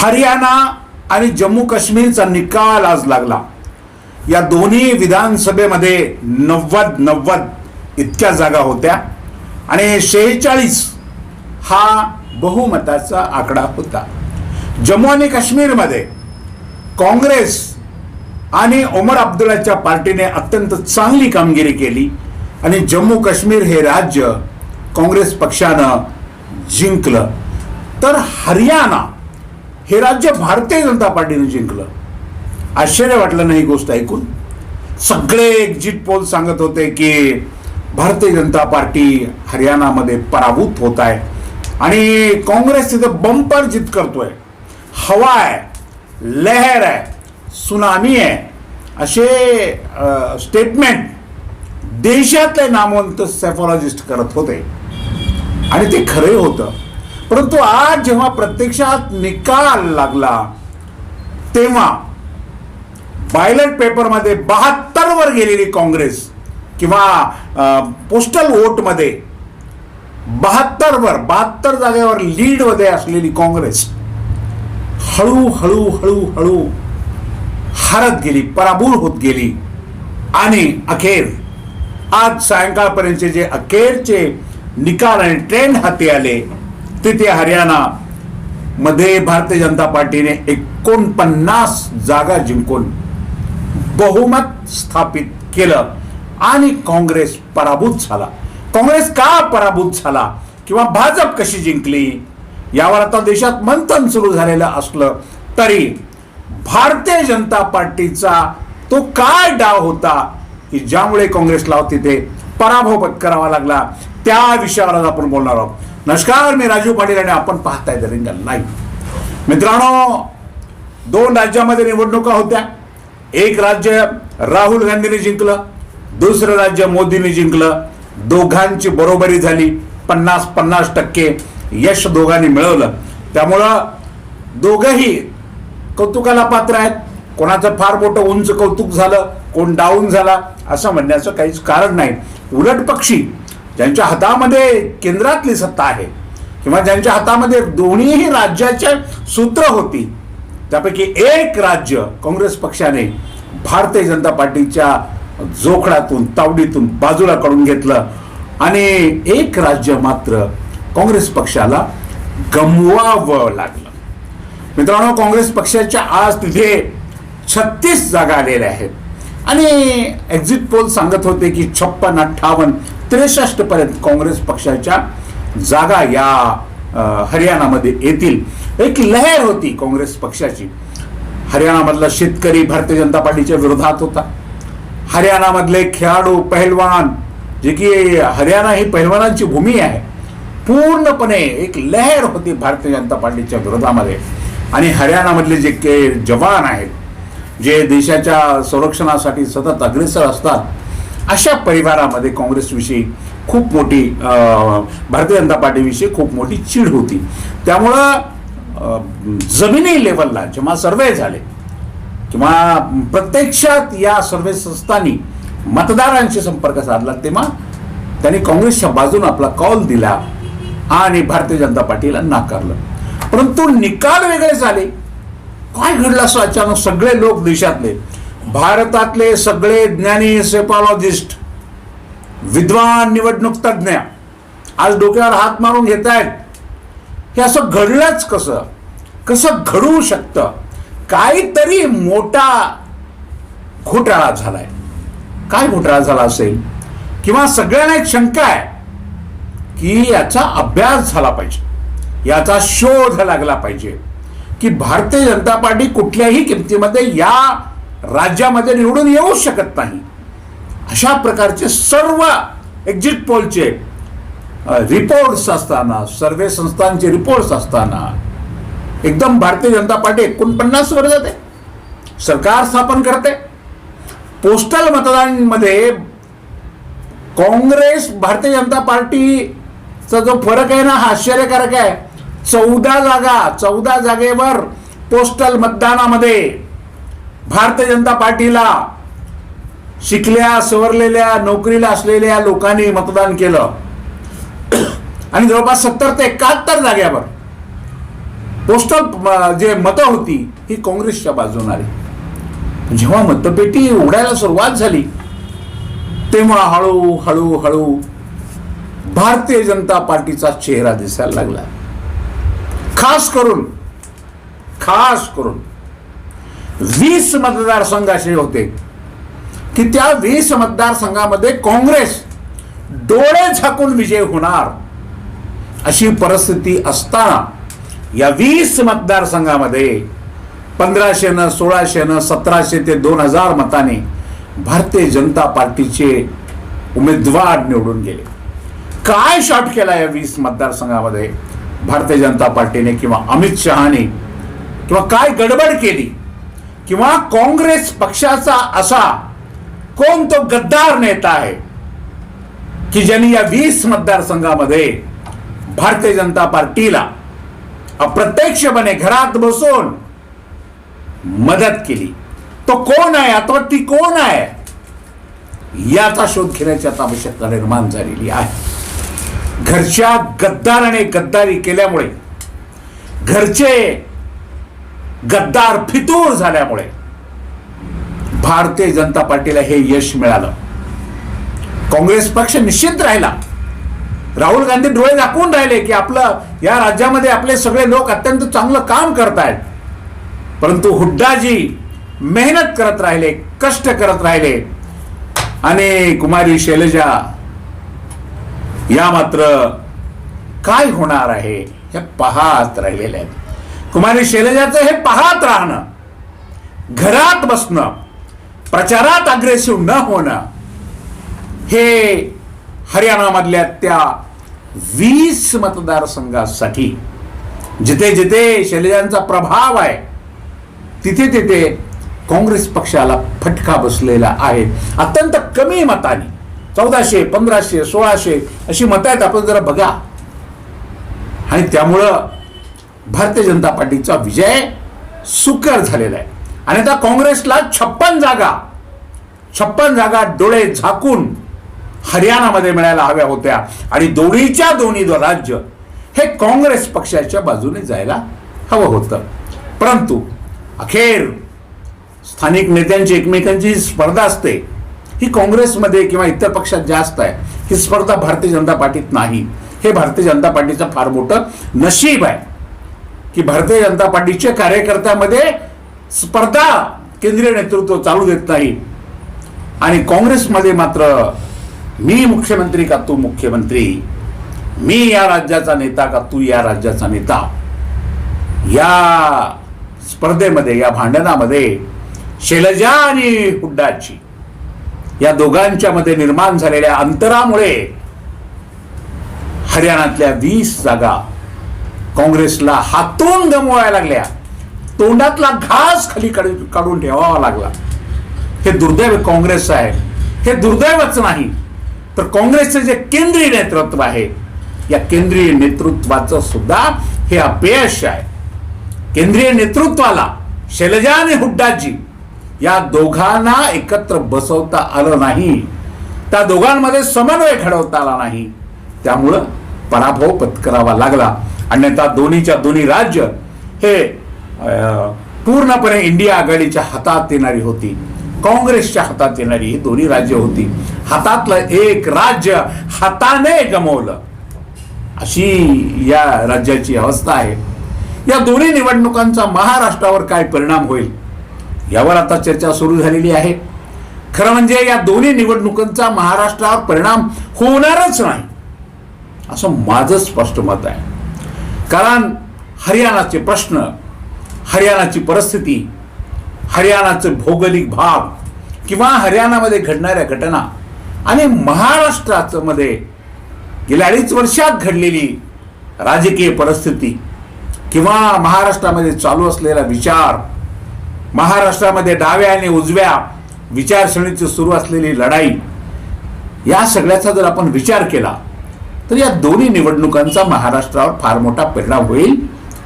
हरियाणा आणि जम्मू काश्मीरचा निकाल आज लागला. या दोन्ही विधानसभेमध्ये नव्वद नव्वद इतक्या जागा होत्या आणि शेहेचाळीस हा बहुमताचा आकडा होता. जम्मू आणि काश्मीरमध्ये काँग्रेस आणि ओमर अब्दुल्लाच्या पार्टीने अत्यंत चांगली कामगिरी केली आणि जम्मू काश्मीर हे राज्य काँग्रेस पक्षानं जिंकलं. तर हरियाणा हे राज्य भारतीय जनता पार्टीने जिंकलं. आश्चर्य वाटलं नाही ही गोष्ट ऐकून? सगळे एक्झिट पोल सांगत होते की भारतीय जनता पार्टी हरियाणामध्ये पराभूत होत आहे. आणि काँग्रेस तिथं बंपर जित करतोय. हवा आहे लहर आहे सुनामी आहे. असे स्टेटमेंट देशातले नामवंत सेफॉलॉजिस्ट करत होते. आणि ते खरे होतं. परंतु आज जेव्हा प्रत्यक्षात निकाल लागला तेव्हा बायलेट पेपरमध्ये बहात्तर वर गेलेली काँग्रेस किंवा पोस्टल वोटमध्ये बहात्तर वर बहात्तर जागेवर लीडमध्ये असलेली काँग्रेस हळू हळू हळू हळू हरत गेली पराभूत होत गेली. आणि अखेर आज सायंकाळपर्यंतचे जे अखेरचे निकाल आणि ट्रेंड हाती आले तिथे हरियाणा मध्ये भारतीय जनता पार्टीने एकोणपन्नास जागा जिंकून बहुमत स्थापित केलं आणि काँग्रेस पराभूत झाला. काँग्रेस का पराभूत झाला किंवा भाजप कशी जिंकली यावर आता देशात मंथन सुरू झालेलं असलं तरी भारतीय जनता पार्टीचा तो काय डाव होता की ज्यामुळे काँग्रेसला तिथे पराभव पत्करावा लागला त्या विषयावर आज आपण बोलणार आहोत. नमस्कार मी राजू पाटील आणि आपण पाहताय द रिंगल लाईव्ह मित्रांनो दोन राज्यामध्ये निवडणुका होत्या. एक राज्य राहुल गांधीने जिंकलं दुसरं राज्य मोदीने जिंकलं. दोघांची बरोबरी झाली. पन्नास पन्नास टक्के यश दोघांनी मिळवलं. त्यामुळं दोघंही कौतुकाला पात्र आहेत. कोणाचं फार मोठं उंच कौतुक झालं कोण डाऊन झाला असं म्हणण्याचं काहीच कारण नाही. उलट पक्षी ज्यांच्या हातामध्ये केंद्रातली सत्ता आहे किंवा ज्यांच्या हातामध्ये दोन्हीही राज्याचे सूत्र होती त्यापैकी एक राज्य काँग्रेस पक्षाने भारतीय जनता पार्टीच्या जोखडातून तावडीतून बाजूला काढून घेतलं आणि एक राज्य मात्र काँग्रेस पक्षाला गमवावं लागलं. मित्रांनो काँग्रेस पक्षाच्या आज तिथे छत्तीस जागा आलेल्या आहेत. आणि एक्झिट पोल सांगत होते की छप्पन अठ्ठावन्न त्रेसष्ट पर्यंत काँग्रेस पक्षाच्या जागा या हरियाणामध्ये येतील. एक लहर होती काँग्रेस पक्षाची. हरियाणामधला शेतकरी भारतीय जनता पार्टीच्या विरोधात होता. हरियाणामधले खेळाडू पहलवान जे की हरियाणा ही पहलवानांची भूमी आहे पूर्णपणे एक लहर होती भारतीय जनता पार्टीच्या विरोधामध्ये. आणि हरियाणामधले जे के जवान आहेत जे देशाच्या संरक्षणासाठी सतत अग्रेसर असतात अशा परिवारामध्ये काँग्रेसविषयी खूप मोठी भारतीय जनता पार्टीविषयी खूप मोठी चीड होती. त्यामुळं जमिनी लेवलला जेव्हा सर्वे झाले किंवा प्रत्यक्षात या सर्वे संस्थांनी मतदारांशी संपर्क साधला तेव्हा त्यांनी काँग्रेसच्या बाजूने आपला कौल दिला आणि भारतीय जनता पार्टीला नाकारलं. परंतु निकाल वेगळे झाले. काय घडलं असं अचानक? सगळे लोक देशातले भारतातले सगळे ज्ञानी सेपॉलॉजिस्ट विद्वान निवडणूक तज्ज्ञ आज डोक्यावर हात मारून घेत आहेत हे असं घडलंच कसं? कसं घडू शकतं? काहीतरी मोठा घोटाळा झालाय. काय घोटाळा झाला असेल? किंवा सगळ्यांना एक शंका आहे की याचा अभ्यास झाला पाहिजे. याचा शोध लागला पाहिजे. की भारतीय जनता पार्टी कुठल्याही किमतीमध्ये या राज्यामध्ये निवडून येऊ शकत नाही. अशा प्रकारचे सर्व एक्झिट पोलचे रिपोर्ट्स असताना सर्वे संस्थांचे रिपोर्ट्स असताना एकदम भारतीय जनता पार्टी एकोणपन्नास वर जाते. सरकार स्थापन करते. पोस्टल मतदानमध्ये काँग्रेस भारतीय जनता पार्टीचा जो फरक आहे ना हा आश्चर्यकारक आहे. चौदा जागा चौदा जागेवर पोस्टल मतदानामध्ये भारतीय जनता पार्टीला शिकल्या सवरलेल्या नोकरीला असलेल्या लोकांनी मतदान केलं. आणि जवळपास सत्तर ते एकाहत्तर जाग्यावर पोस्टल जे मतं होती ही काँग्रेसच्या बाजून आली. जेव्हा मतपेटी उघडायला सुरुवात झाली तेव्हा हळू हळू हळू भारतीय जनता पार्टीचा चेहरा दिसायला लागला. खास करून खास करून वीस मतदारसंघ असे होते. की त्या वीस मतदारसंघामध्ये काँग्रेस डोळे झाकून विजय होणार अशी परिस्थिती असताना या वीस मतदारसंघामध्ये पंधराशेनं सोळाशेनं सतराशे ते दोन हजार मताने भारतीय जनता पार्टीचे उमेदवार निवडून गेले. काय शॉट केला या वीस मतदारसंघामध्ये? भारतीय जनता पार्टीने किंवा अमित शहाने किंवा काय गडबड केली किंवा काँग्रेस पक्षाचा असा कोण तो गद्दार नेता आहे की ज्यांनी या वीस मतदारसंघामध्ये भारतीय जनता पार्टीला अप्रत्यक्षपणे घरात बसून मदत केली? तो कोण आहे? अथवा ती कोण आहे? याचा शोध घेण्याची आता आवश्यकता निर्माण झालेली आहे. घरच्या गद्दाराने गद्दारी केल्यामुळे घरचे गद्दार फितूर झाल्यामुळे भारतीय जनता पार्टीला हे यश मिळालं. काँग्रेस पक्ष निश्चित राहिला. राहुल गांधी डोळे दाखवून राहिले की आपलं या राज्यामध्ये आपले सगळे लोक अत्यंत चांगलं काम करतायत. परंतु हुड्डाजी मेहनत करत राहिले कष्ट करत राहिले. आणि कुमारी शैलजा या मात्र काय होणार आहे हे पाहत राहिलेले आहेत. कुमारी शैलजाचं हे पाहत राहणं घरात बसणं प्रचारात अग्रेसिव्ह न होणं हे हरियाणामधल्या त्या वीस मतदारसंघासाठी जिथे जिथे शैलजांचा प्रभाव आहे तिथे तिथे काँग्रेस पक्षाला फटका बसलेला आहे. अत्यंत कमी मताने चौदाशे पंधराशे सोळाशे अशी मतं आहेत आपण जरा बघा. आणि त्यामुळं भारतीय जनता पार्टीचा विजय सुकर झालेला आहे. आणि आता काँग्रेसला छप्पन जागा छप्पन जागा डोळे झाकून हरियाणामध्ये मिळायला हव्या होत्या. आणि दोन्हीच्या दोन्ही राज्य हे काँग्रेस पक्षाच्या बाजूने जायला हवं होतं. परंतु अखेर स्थानिक नेत्यांची एकमेकांची स्पर्धा असते. ही काँग्रेसमध्ये किंवा इतर पक्षात जास्त आहे ही स्पर्धा भारतीय जनता पार्टीत नाही. हे भारतीय जनता पार्टीचं फार मोठं नशीब आहे. की भारतीय जनता पार्टीच्या कार्यकर्त्यामध्ये स्पर्धा केंद्रीय नेतृत्व चालू देत नाही. आणि काँग्रेसमध्ये मात्र मी मुख्यमंत्री का तू मुख्यमंत्री? मी या राज्याचा नेता का तू या राज्याचा नेता? या स्पर्धेमध्ये या भांडणामध्ये शैलजा आणि हुड्डाची या दोघांच्या मध्ये निर्माण झालेल्या अंतरामुळे हरियाणातल्या वीस जागा काँग्रेसला हातून गमवायला लागल्या. तोंडातला घास खाली काढून ठेवावा लागला. हे दुर्दैव काँग्रेस आहे. हे दुर्दैवच नाही. तर काँग्रेसचे जे केंद्रीय नेतृत्व आहे या केंद्रीय नेतृत्वाचं सुद्धा हे अपयश आहे. केंद्रीय नेतृत्वाला शैलजा आणि हुड्डाजी या दोघांना एकत्र बसवता आलं नाही. त्या दोघांमध्ये समन्वय घडवता आला नाही. त्यामुळं पराभव पत्करावा लागला. अन्यथा दोन्हीच्या दोन्ही राज्य हे अं, पूर्णपणे इंडिया आघाडीच्या हातात येणारी होती. काँग्रेसच्या हातात येणारी ही दोन्ही राज्य होती. हातातलं एक राज्य हाताने गमवलं. अशी या राज्याची अवस्था आहे. या दोन्ही निवडणुकांचा महाराष्ट्रावर काय परिणाम होईल? यावर आता चर्चा सुरू झालेली आहे. खरं म्हणजे या दोन्ही निवडणुकांचा महाराष्ट्रावर परिणाम होणारच नाही असं माझं स्पष्ट मत आहे. कारण हरियाणाचे प्रश्न हरियाणाची परिस्थिती हरियाणाचं भौगोलिक भाग किंवा हरियाणामध्ये घडणाऱ्या घटना आणि महाराष्ट्राचं मध्ये गेल्या अडीच वर्षात घडलेली राजकीय परिस्थिती किंवा महाराष्ट्रामध्ये चालू असलेला विचार महाराष्ट्रामध्ये डाव्या आणि उजव्या विचारसरणीची सुरू असलेली लढाई या सगळ्याचा जर आपण विचार केला तर या दोन्ही निवडणुकांचा महाराष्ट्रावर फार मोठा परिणाम होईल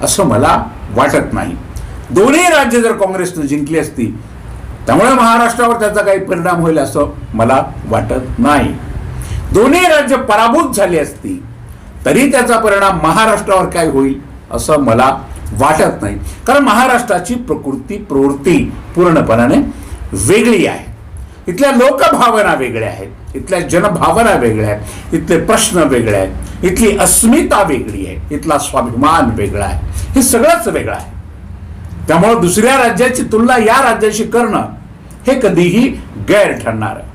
असं मला वाटत नाही. दोन्ही राज्य जर काँग्रेसनं जिंकली असती त्यामुळे महाराष्ट्रावर त्याचा काही परिणाम होईल असं मला वाटत नाही. दोन्ही राज्य पराभूत झाली असती तरी त्याचा परिणाम महाराष्ट्रावर काय होईल असं मला वाटत नाही. कारण महाराष्ट्राची प्रकृती प्रवृत्ती पूर्णपणाने वेगळी आहे. इथल्या लोकभावना वेगळ्या आहेत. इथल्या जनभावना वेगळ्या आहेत. इथले प्रश्न वेगळे आहेत. इथली अस्मिता वेगळी आहे. इथला स्वाभिमान वेगळा आहे. हे सगळंच वेगळं आहे. त्यामुळं दुसऱ्या राज्याची तुलना या राज्याशी करणं हे कधीही गैर ठरणार आहे.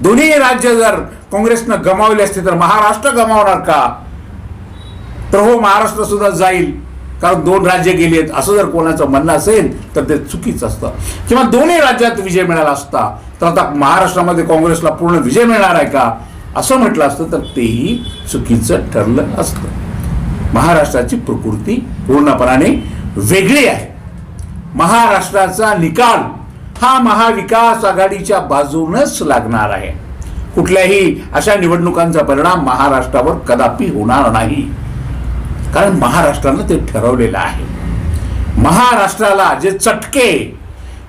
दोन्ही राज्य जर काँग्रेसनं गमावले असते तर महाराष्ट्र गमावणार का? तर हो महाराष्ट्र सुद्धा जाईल. कारण दोन राज्य गेली आहेत. असं जर कोणाचं म्हणणं असेल तर ते चुकीचं असतं. किंवा दोन्ही राज्यात विजय मिळाला असता तर आता महाराष्ट्रामध्ये काँग्रेसला पूर्ण विजय मिळणार आहे का? असं म्हटलं असतं तर तेही चुकीचं ठरलं असतं. महाराष्ट्राची प्रकृती पूर्णपणाने वेगळी आहे. महाराष्ट्राचा निकाल हा महाविकास आघाडीच्या बाजूनच लागणार आहे. कुठल्याही अशा निवडणुकांचा परिणाम महाराष्ट्रावर कदापि होणार नाही. कारण महाराष्ट्रानं ते ठरवलेलं आहे. महाराष्ट्राला जे चटके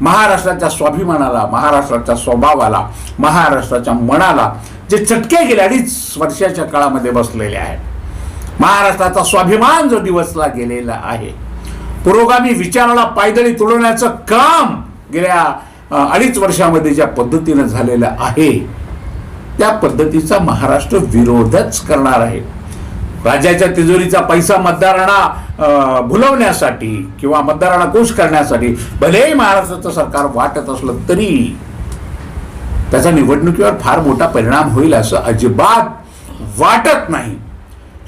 महाराष्ट्राच्या स्वाभिमानाला महाराष्ट्राच्या स्वभावाला महाराष्ट्राच्या मनाला जे चटके गेले अडीच वर्षाच्या काळामध्ये बसलेले आहेत. महाराष्ट्राचा स्वाभिमान जो दिवसला गेलेला आहे पुरोगामी विचाराला पायदळी तुडवण्याचं काम गेल्या अडीच वर्षामध्ये ज्या पद्धतीनं झालेलं आहे त्या पद्धतीचा महाराष्ट्र विरोधच करणार आहे. राज्याच्या तिजोरीचा पैसा मतदारांना भुलवण्यासाठी किंवा मतदारांना खुश करण्यासाठी भलेही महाराष्ट्राचं सरकार वाटत असलं तरी त्याचा निवडणुकीवर फार मोठा परिणाम होईल असं अजिबात वाटत नाही.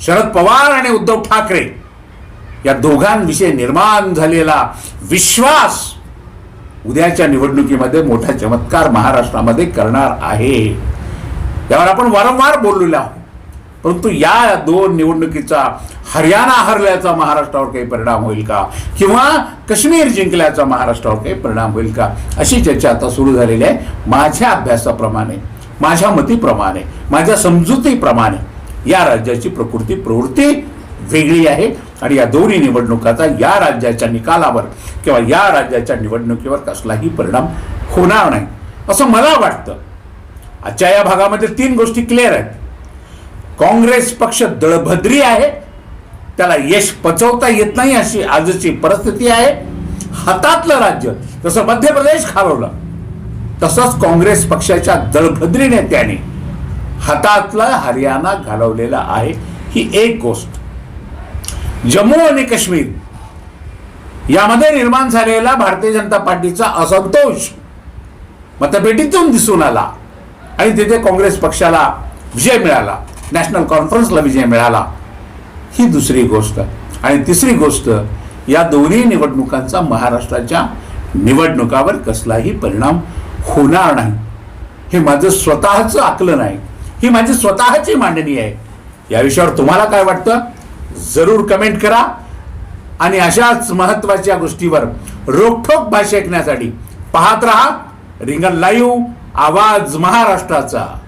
शरद पवार आणि उद्धव ठाकरे या दोघांविषयी निर्माण झालेला विश्वास उद्याच्या निवडणुकीमध्ये मोठा चमत्कार महाराष्ट्रामध्ये करणार आहे. यावर आपण वारंवार बोललेलो आहोत. परंतु या दोन निवडणुकीचा हरियाणा हरल्याचा महाराष्ट्रावर काही परिणाम होईल का? किंवा काश्मीर जिंकल्याचा महाराष्ट्रावर काही परिणाम होईल का? अशी चर्चा आता सुरू झालेली आहे. माझ्या अभ्यासाप्रमाणे माझ्या मतीप्रमाणे माझ्या समजुतीप्रमाणे या राज्याची प्रकृती प्रवृत्ती वेगळी आहे. आणि या दोन्ही निवडणुकाचा या राज्याच्या निकालावर किंवा या राज्याच्या निवडणुकीवर कसलाही परिणाम होणार नाही. असं मला वाटतं. आजच्या या भागामध्ये तीन गोष्टी क्लिअर आहेत. काँग्रेस पक्ष दळभद्री आहे. त्याला यश पचवता येत नाही अशी आजची परिस्थिती आहे. हातातलं राज्य जसं मध्य प्रदेश खालवलं तसंच काँग्रेस पक्षाच्या दळभद्री नेत्याने हातातला हरियाणा घालवलेला आहे. ही एक गोष्ट. जम्मू आणि काश्मीर यामध्ये निर्माण झालेला भारतीय जनता पार्टीचा असंतोष मतपेटीतून दिसून आला आणि तिथे काँग्रेस पक्षाला विजय मिळाला. नॅशनल कॉन्फरन्सला विजय मिळाला. ही दुसरी गोष्ट. आणि तिसरी गोष्ट या दोन्ही निवडणुकांचा महाराष्ट्राच्या निवडणुकावर कसलाही परिणाम होणार नाही. हे माझं स्वतःचं आकलन आहे. ही माझी स्वतःची मांडणी आहे. या विषयावर तुम्हाला काय वाटतं? जरूर कमेंट करा. आणि अशाच महत्त्वाच्या गोष्टीवर रोखोक भाषा ऐकण्यासाठी पाहत रहा. रिंगण लाईव्ह आवाज महाराष्ट्राचा.